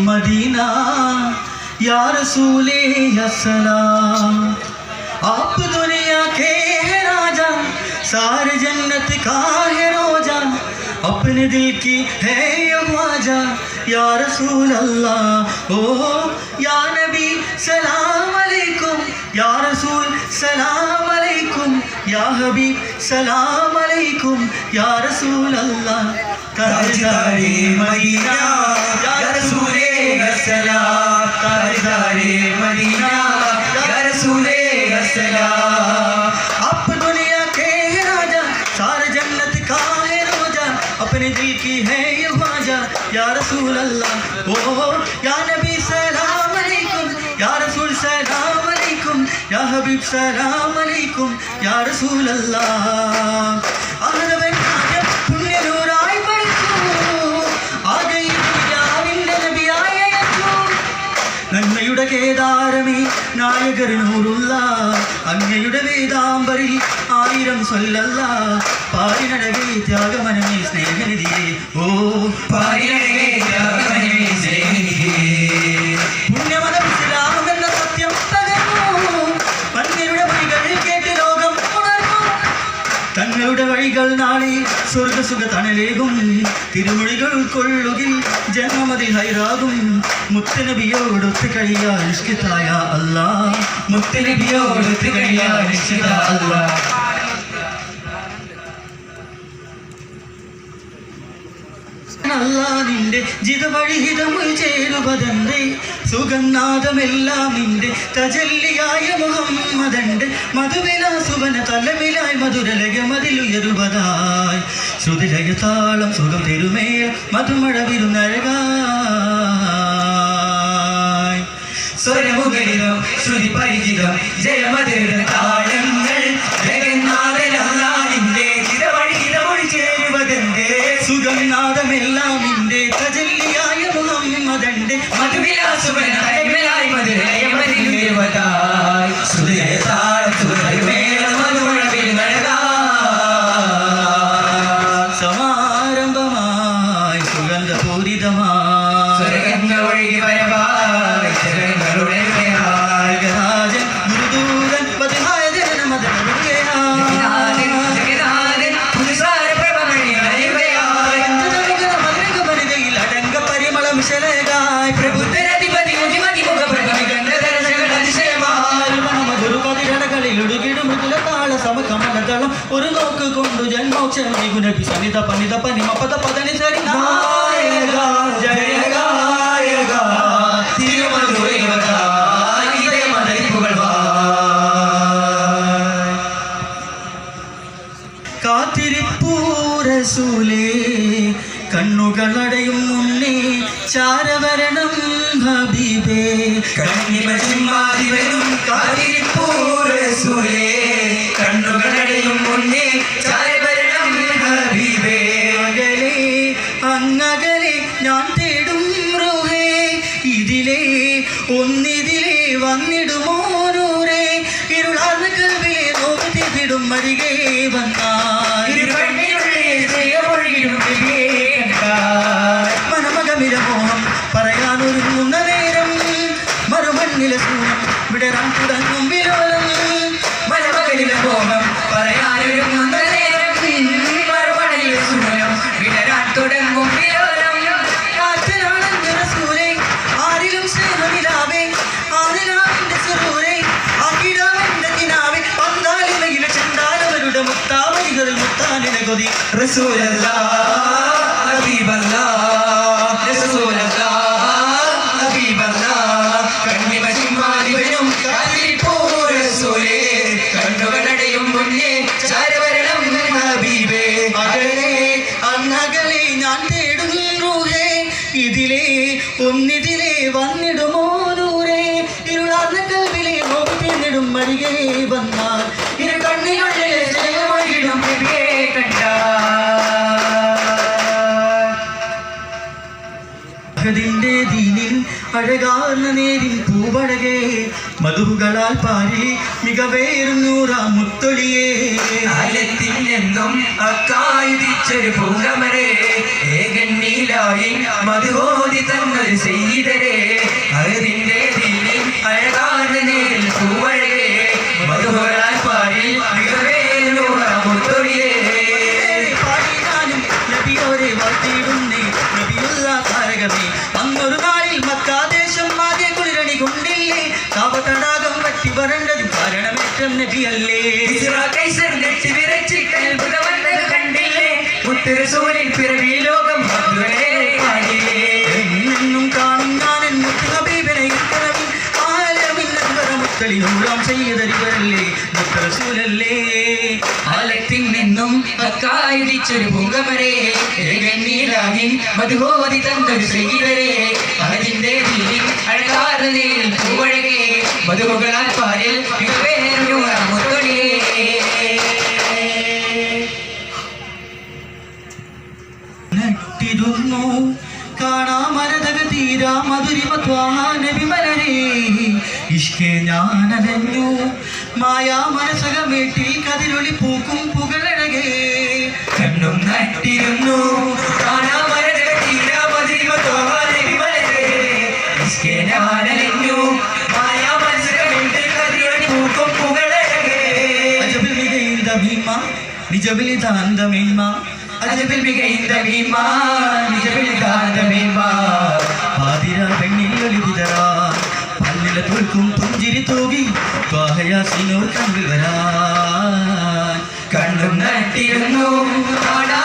مدینہ، یا رسول السلام، آپ دنیا کے ہیں راجہ سار جنت کا ہے روجہ اپنے دل کی ہے یہ واجہ یا رسول اللہ، او یا نبی، سلام علیکم، یا رسول، سلام علیکم، یا حبیب، سلام علیکم، یا رسول اللہ۔ ताजदारे सलाम ताजदारे या के राजा, सारे जन्नत का है रोजा। अपने दिल की है ये ख्वाजा। या रसूल अल्लाह ओ, या सलाम अलैकुम। या सलाम अलैकुम। நாயகர் நூறுல்லா அன்னையுட வேதாம்பரி ஆயிரம் சொல்லல்லா. பாரி நடவே தியாக மனமே ஸ்நேகநிதியே ஓ பாரி நடவே தியாக மனமே ஸ்நேகநிதியே புண்ணியமதம் ஸ்ரீராமகந்த சத்தியம் பகர்வோம் பன்னிருட வழிகள் கேட்டு തണലേകും. തിരുമൊഴികൾ ഉൾക്കൊള്ളുകിൽ ജന്മമതി ഹൈറാകും. മുത്തനബിയോടൊത്ത് കഴിയാ നിഷ്കിതായ അല്ലാ മുത്തനബിയോടൊത്ത് കഴിയാ നിശ്ചിത അല്ലാഹ്. അല്ലാ നിന്റെ ജിതവഴിഹിതമുൾ ചേരുവതന്റെ സുഗന്നാഥമെല്ലാം നിന്റെ തജല്ലിയായ മുഹമ്മദന്റെ മധുവിലാസുവന തലമിലായി മധുരലയ മതിലുയരുവതായി ശ്രുതിലയ താളം സുഖം തെരുമേൽ മധുമഴ വിരുന്നഴകായി സ്വരമുഖരിതം ശ്രുതി പരിചിതം ജയമതിരുടെ താളങ്ങൾ സമകമലതളം ഒരു നോക്ക് കൊണ്ടു ജന്മോക്ഷം നിഗുണപി സനിത പനിത പനി പദ പതനി സരി നായക, വാ. കാത്തിരിപ്പൂരസൂലേ കണ്ണുകളടയും മുന്നേ ചാരവരണം ഹബീബേ. കണ്ണിമ ചിമ്മാതി വരും കാത്തിരിപ്പൂരസൂലേ, കണ്ണുകളടയും അങ്ങകലെ ഞാൻ തേടും റോഹേ. ഇതിലേ ഒന്നിതിലേ വന്നിടുമോ നൂറേ ഇരുളാർന്ന കൽവിലെ നോക്ക് തിരിടും അരികെ വന്നാൽ കൊതി റസൂലല്ലാ ഹബീബല്ലാ റസൂലല്ലാ ഹബീബല്ലാ. കണ്ണിമ ചിമ്മാതി വരും കാത്തിരിപ്പൂ റസൂലേ കണ്ണുകളടയും മുന്നേ ചാരവരണം ഹബീബേ. അകലെ അങ്ങകലെ ഞാൻ തേടും റൂഹേ ഇതിലേ ഒന്നിതിലേ വന്നിടുമോ നൂറേ ഇരുളാർന്ന കൽവിലെ നോക്കി തിന്നിടും മരികെ വന്നാൽ അഹദിന്റെ ദീനിൽ അഴകാർന്ന നേരിൻ പൂവഴകേ മധുകളാൽ പാരി മികവേറുന്നൂറാം മുത്തൊളിയേ ആലത്തിൽ നിന്നും തന്നൊരു ചെയ്തരേ. അതിന്റെ താരകമേ അന്നൊരു നാളിൽ മക്കാദേശം ആകെ കുളിരണി കൊണ്ടില്ലേ. കാപതടാകം വറ്റി വരണ്ടത് കാരണമേറ്റം നബിയല്ലേ. കൈസർ നെട്ടി വിറച്ച് കണ്ടില്ലേ. മുത്തുരസൂലിൻ പിറവി ലോകം മുത്തളി നൂറാം ചെയ്തരിവരല്ലേ? മുത്തറസൂലല്ലേ? ആലത്തിൽ നിന്നും അക്കായുദിച്ചൊരു പൂങ്കമരേ ഏകന്നീലാകിൻ മധുഹോതി തന്നൊരു ശ്രീവരേ അതിന്റെ പൂവഴകേ. മധുമുകളാൽ പാലിൽ കാണാമരതക തീരാ മധുരിമത്വാഹാനവിമ ഇഷ്കെ ഞാനലഞ്ഞു മായാ മനസകമേട്ടിൽ കതിരൊളി പൂക്കും പുകളഴകേ കണ്ണും നട്ടിരുന്നു. ഞാനലഞ്ഞു മായാ മനസ്സകമെങ്കിൽ കതിരൊളി പൂക്കും പുകളഴകേ. അജബിൽ മികൈന്ദ ഭീമ നിജബിൽ താന്ത മേന്മ അജബിൽ മികൈന്ത ഭീമ, നിജബിൽ കാന്ത ഭീമ. പല്ലില തോൽക്കും പുഞ്ചിരി തൂകി ത്വാഹയാസിനോർ കണ്ണിൽ വരാൻ കണ്ണും നട്ടിരുന്നു. കാണാ